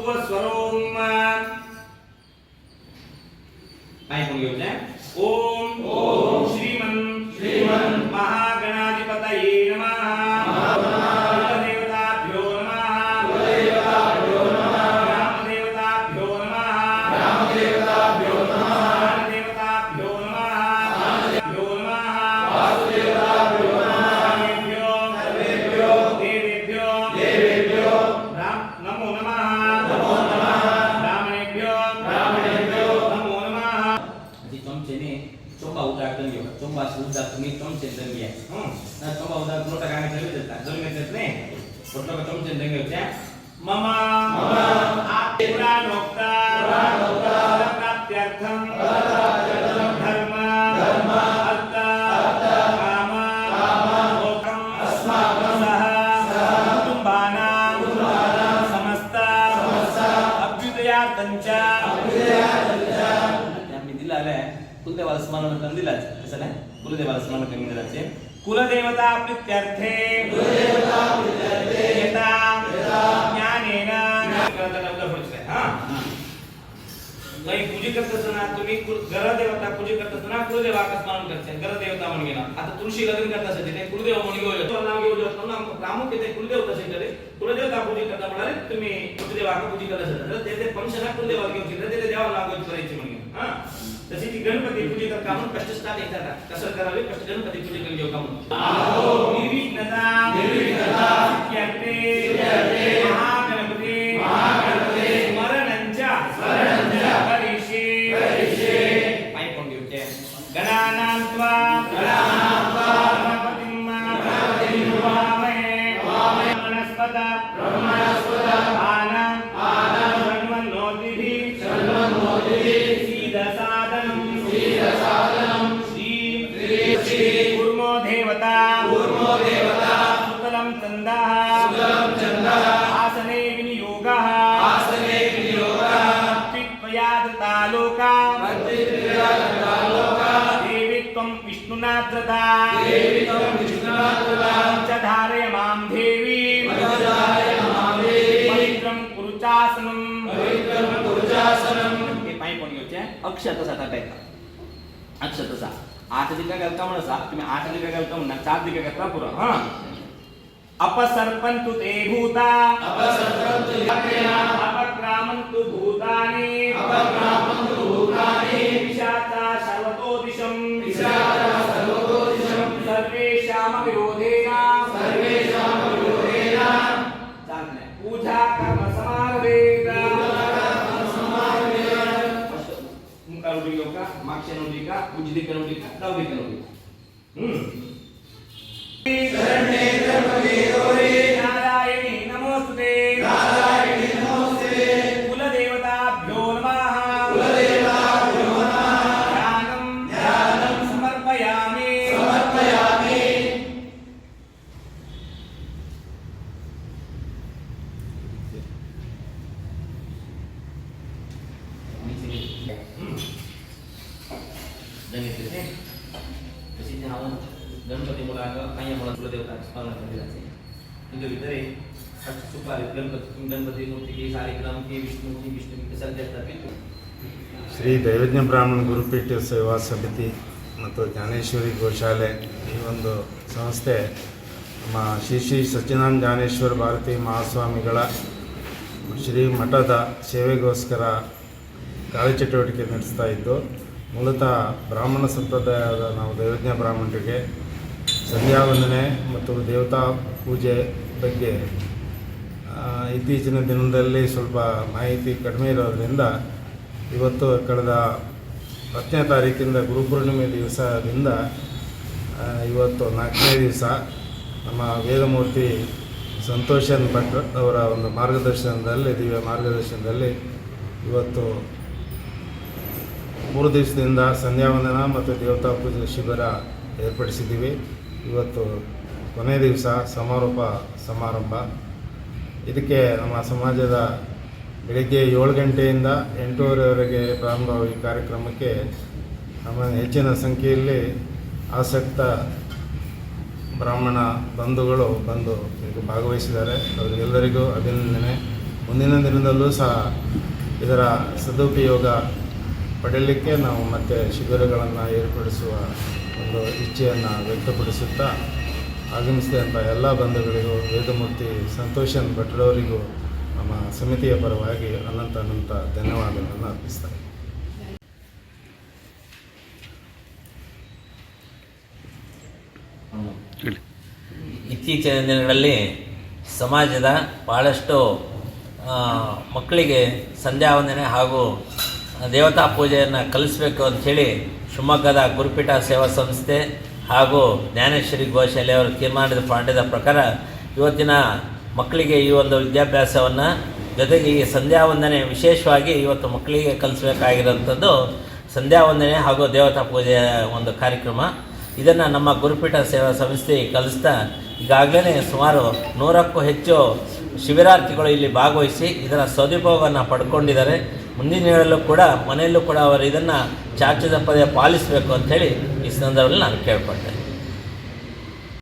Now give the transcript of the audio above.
ભુવસ્વરોમ આઈ સમજો છે ઓમ ઓમ Jadi comce coba udah tunjuk, coba sudah kami comce tunjuk. Hmm, nah coba udah dulu tak kami tunjuk tak, dulu kita nih, foto ke comce tunjuk ya. मम पुराणोक्ता स्मरण करून दिलाच कसं नाही? कुलदेवाला दिलाचे कुलदेवता प्रीत्यर्थे. यथा. ज्ञानेन. काही पूजे करत असताना तुम्ही घरदेवता पूजे करत असताना कुलदेवाका स्मरण करते घरदेवता म्हणून घेणार आता तुळशी लग्न करत असेल ते कुलदेव म्हणून घेऊ शकतो नाव घेऊ शकतो ना प्रामुख्य ते कुलदेवता असेल करे कुलदेवता पूजे करता म्हणाले तुम्ही कुलदेवाका पूजे करत असेल. तर ते फंक्शन कुलदेवाला घेऊ शकतो ते देवाला नाव घेऊन करायचे म्हणजे हा. तशी ती गणपती पूजे करता म्हणून कष्ट स्टार्ट येतात कसं करावे कष्ट गणपती पूजे करून घेऊ का म्हणून निर्विघ्नता निर्विघ्नता सिद्ध्यर्थे सिद्ध्यर्थे महागणपती महागणपती स्मरणंच्या स्मरणंच्या करिष्ये करिष्ये पाय कोण घेऊचे गणानां त्वा गणानां त्वा गणपतिं गणपतिं वामहे वामहे वनस्पत ब्रह्मणस्पत लोका। देवी त्वं विष्णुनाद्रता। धृता च धारय मां देवी। पवित्रं कुरुचासनं पवित्रं कुरुचासनं हे पाय कोण घेऊचे अक्षर टाकायचा अक्षर आठ दिका घालता म्हणसा तुम्ही आठ दिका घालता म्हणा. चार दिका घातला पुरा. हा. अपसर्पन्तु ते भूता। अपसर्पन्तु अपक्रामन्तु भूतानि। अपक्रामन्तु पूजा कर्म समारवेद पूजा कर्म समारवेद मुकारुडियों का माक्षणोडी का पूजित हम्म। शरणे धर्म वेदोरे गणपती मुलांना काही मुला तुला देवता स्मरण करायचे म्हणजे भितरे सुपारी गणपती गणपती मूर्ती की कार्यक्रम की विष्णू की विष्णू की सध्या ಸ್ಥಾಪಿತು ಶ್ರೀ ದೈವಜ್ಞ ಬ್ರಾಹ್ಮಣ ಗುರುಪೀಠ ಸೇವಾ ಸಮಿತಿ ಮತ್ತು ಜ್ಞಾನೇಶ್ವರಿ ಗೋಶಾಲೆ ಈ ಒಂದು ಸಂಸ್ಥೆ ನಮ್ಮ ಶ್ರೀ ಶ್ರೀ ಸತ್ಯನಾರಾಯಣ ಜ್ಞಾನೇಶ್ವರ ಭಾರತಿ ಮಹಾಸ್ವಾಮಿಗಳ ಶ್ರೀ ಮಠದ ಸೇವೆಗೋಸ್ಕರ ಕಾರ್ಯಚಟುವಟಿಕೆ ನಡೆಸ್ತಾ ಇದ್ದು ಮೂಲತಃ ಬ್ರಾಹ್ಮಣ ಸಂಪ್ರದಾಯದ ನಾವು ದೈವಜ್ಞ ಬ್ರಾಹ್ಮಣರಿಗೆ ಸಂಧ್ಯಾ ವಂದನೆ ಮತ್ತು ದೇವತಾ ಪೂಜೆ ಬಗ್ಗೆ ಇತ್ತೀಚಿನ ದಿನದಲ್ಲಿ ಸ್ವಲ್ಪ ಮಾಹಿತಿ ಕಡಿಮೆ ಇರೋದರಿಂದ ಇವತ್ತು ಕಳೆದ ಹತ್ತನೇ ತಾರೀಕಿಂದ ಗುರುಪೂರ್ಣಿಮೆ ದಿವಸದಿಂದ ಇವತ್ತು ನಾಲ್ಕನೇ ದಿವಸ ನಮ್ಮ ವೇದಮೂರ್ತಿ ಸಂತೋಷನ್ ಭಟ್ ಅವರ ಒಂದು ಮಾರ್ಗದರ್ಶನದಲ್ಲಿ, ದಿವ್ಯ ಮಾರ್ಗದರ್ಶನದಲ್ಲಿ ಇವತ್ತು ಮೂರು ದಿವಸದಿಂದ ಸಂಧ್ಯಾವಂದನ ಮತ್ತು ದೇವತಾ ಪೂಜೆ ಶಿಬಿರ ಏರ್ಪಡಿಸಿದ್ದೀವಿ. ಇವತ್ತು ಕೊನೆ ದಿವಸ ಸಮಾರೋಪ ಸಮಾರಂಭ. ಇದಕ್ಕೆ ನಮ್ಮ ಸಮಾಜದ ಬೆಳಿಗ್ಗೆ ಏಳು ಗಂಟೆಯಿಂದ ಎಂಟೂವರೆವರೆಗೆ ಪ್ರಾರಂಭವಾಗುವ ಈ ಕಾರ್ಯಕ್ರಮಕ್ಕೆ ನಮ್ಮ ಹೆಚ್ಚಿನ ಸಂಖ್ಯೆಯಲ್ಲಿ ಆಸಕ್ತ ಬ್ರಾಹ್ಮಣ ಬಂಧುಗಳು ಬಂದು ಭಾಗವಹಿಸಿದ್ದಾರೆ. ಅವರಿಗೆಲ್ಲರಿಗೂ ಅಭಿನಂದನೆ. ಮುಂದಿನ ದಿನದಲ್ಲೂ ಸಹ ಇದರ ಸದುಪಯೋಗ ಪಡೆಯಲಿಕ್ಕೆ ನಾವು ಮತ್ತೆ ಶಿಬಿರಗಳನ್ನು ಏರ್ಪಡಿಸುವ ಒಂದು ಇಚ್ಛೆಯನ್ನು ವ್ಯಕ್ತಪಡಿಸುತ್ತಾ ಆಗಮಿಸಿದಂಥ ಎಲ್ಲ ಬಂಧುಗಳಿಗೂ, ವೇದಮೂರ್ತಿ ಸಂತೋಷನ್ ಭಟ್ರವರಿಗೂ ನಮ್ಮ ಸಮಿತಿಯ ಪರವಾಗಿ ಅನಂತ ಅನಂತ ಧನ್ಯವಾದಗಳನ್ನು ಅರ್ಪಿಸ್ತಾರೆ. ಇತ್ತೀಚಿನ ದಿನಗಳಲ್ಲಿ ಸಮಾಜದ ಭಾಳಷ್ಟು ಮಕ್ಕಳಿಗೆ ಸಂಧ್ಯಾವಂದನೆ ಹಾಗೂ ದೇವತಾ ಪೂಜೆಯನ್ನು ಕಲಿಸಬೇಕು ಅಂಥೇಳಿ ಶಿವಮೊಗ್ಗದ ಗುರುಪೀಠ ಸೇವಾ ಸಂಸ್ಥೆ ಹಾಗೂ ಜ್ಞಾನೇಶ್ವರಿ ಗೋಶಾಲೆ ಅವರು ತೀರ್ಮಾನದ ಪಾಂಡ್ಯದ ಪ್ರಕಾರ ಇವತ್ತಿನ ಮಕ್ಕಳಿಗೆ ಈ ಒಂದು ವಿದ್ಯಾಭ್ಯಾಸವನ್ನು ಜೊತೆಗೆ ಈ ಸಂಧ್ಯಾ ವಂದನೆ ವಿಶೇಷವಾಗಿ ಇವತ್ತು ಮಕ್ಕಳಿಗೆ ಕಲಿಸಬೇಕಾಗಿರೋಂಥದ್ದು ಸಂಧ್ಯಾ ವಂದನೆ ಹಾಗೂ ದೇವತಾ ಪೂಜೆಯ ಒಂದು ಕಾರ್ಯಕ್ರಮ. ಇದನ್ನು ನಮ್ಮ ಗುರುಪೀಠ ಸೇವಾ ಸಂಸ್ಥೆ ಕಲಿಸ್ತಾ ಈಗಾಗಲೇ ಸುಮಾರು ನೂರಕ್ಕೂ ಹೆಚ್ಚು ಶಿಬಿರಾರ್ಥಿಗಳು ಇಲ್ಲಿ ಭಾಗವಹಿಸಿ ಇದರ ಸದುಪಯೋಗವನ್ನು ಪಡ್ಕೊಂಡಿದ್ದಾರೆ. ಮುಂದಿನ ದಿನಗಳಲ್ಲೂ ಕೂಡ, ಮನೆಯಲ್ಲೂ ಕೂಡ ಅವರು ಇದನ್ನು ಚಾಚು ತಪ್ಪದೆ ಪಾಲಿಸಬೇಕು ಅಂಥೇಳಿ ಈ ಸಂದರ್ಭದಲ್ಲಿ ನಾನು ಕೇಳ್ಕೊಳ್ತೇನೆ.